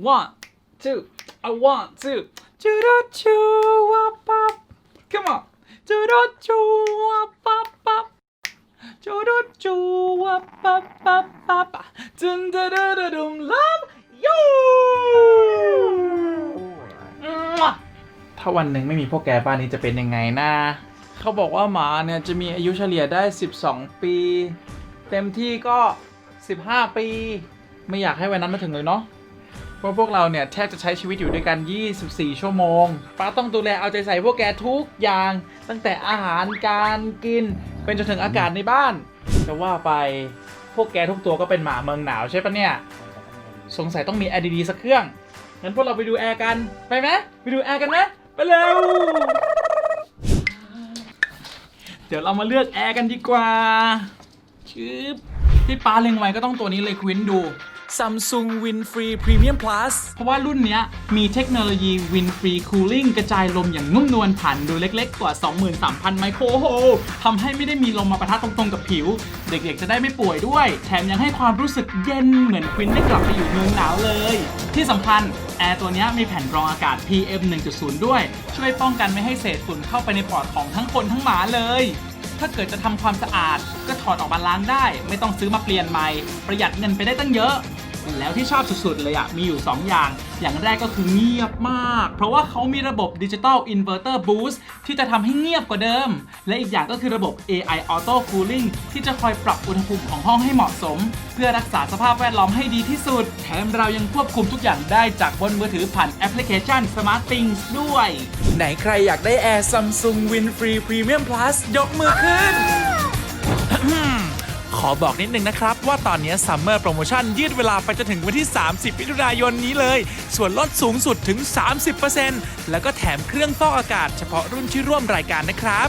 one two I want to do do do wap pop come on do do do wap pop pop do do do wap pop pop pop dun dun dun dun dun love you ถ้าวันหนึ่งไม่มีพวกแกบ้านนี้จะเป็นยังไงนะเขาบอกว่าหมาเนี่ยจะมีอายุเฉลี่ยได้ 12 ปี เต็มที่ก็ 15 ปี ไม่อยากให้วันนั้นมาถึงเลยเนาะ เพราะพวกเราเนี่ยแทบจะใช้ชีวิตอยู่ด้วยกัน 24 ชั่วโมงป้าต้องดูแลเอาใจใส่พวกแกทุกอย่าง ตั้งแต่อาหารการกิน เป็นจนถึงอากาศในบ้านจะว่าไปพวกแกทุกตัวก็เป็นหมาเมืองหนาวใช่ปะเนี่ย สงสัยต้องมีแอร์ดีๆสักเครื่อง งั้นพวกเราไปดูแอร์กัน ไปไหมไปดูแอร์กันไหมไปเร็ว เดี๋ยวเรามาเลือกแอร์กันดีกว่าชืบ ที่ป้าเล็งไว้ก็ต้องตัวนี้เลยควินดู Samsung Win Free Premium Plus เพราะว่ารุ่นเนี้ยมีเทคโนโลยี Win Free Cooling กระจายลมอย่างนุ่มนวลผ่านดูเล็กๆ กว่า 23,000 ไมโครโฮลทำให้ไม่ได้มีลมมาปะทะตรงๆกับผิว เด็กๆจะได้ไม่ป่วยด้วย แถมยังให้ความรู้สึกเย็นเหมือนควินได้กลับไปอยู่เมืองหนาวเลย ที่สำคัญแอร์ตัวเนี้ยมีแผ่นกรองอากาศ PM 1.0 ด้วย ช่วยป้องกันไม่ให้เศษฝุ่นเข้าไปในปอดของทั้งคนทั้งหมาเลย ถ้าเกิดจะทำความสะอาด ก็ถอดออกมาล้างได้ ไม่ต้องซื้อมาเปลี่ยนใหม่ ประหยัดเงินไปได้ตั้งเยอะ แล้วที่ชอบสุดๆเลยอะมีอยู่ 2 อย่าง อย่างแรกก็คือเงียบมาก เพราะว่าเขามีระบบดิจิตอลอินเวอร์เตอร์บูสต์ที่จะทำให้เงียบกว่าเดิม และอีกอย่างก็คือระบบ AI Auto Cooling ที่จะคอยปรับอุณหภูมิของห้องให้เหมาะสม เพื่อรักษาสภาพแวดล้อมให้ดีที่สุด แถมเรายังควบคุมทุกอย่างได้จากบนมือถือผ่านแอปพลิเคชัน Smart Things ด้วย ไหนใครอยากได้แอร์ Samsung Win Free Premium Plus ยกมือขึ้น ขอบอกนิดนึงนะครับ ว่าตอนนี้ซัมเมอร์โปรโมชั่นยืดเวลาไปจนถึงวันที่ 30มิถุนายนนี้เลย ส่วนลดสูงสุดถึง 30%แล้วก็แถมเครื่องฟอกอากาศเฉพาะรุ่นที่ร่วมรายการนะครับ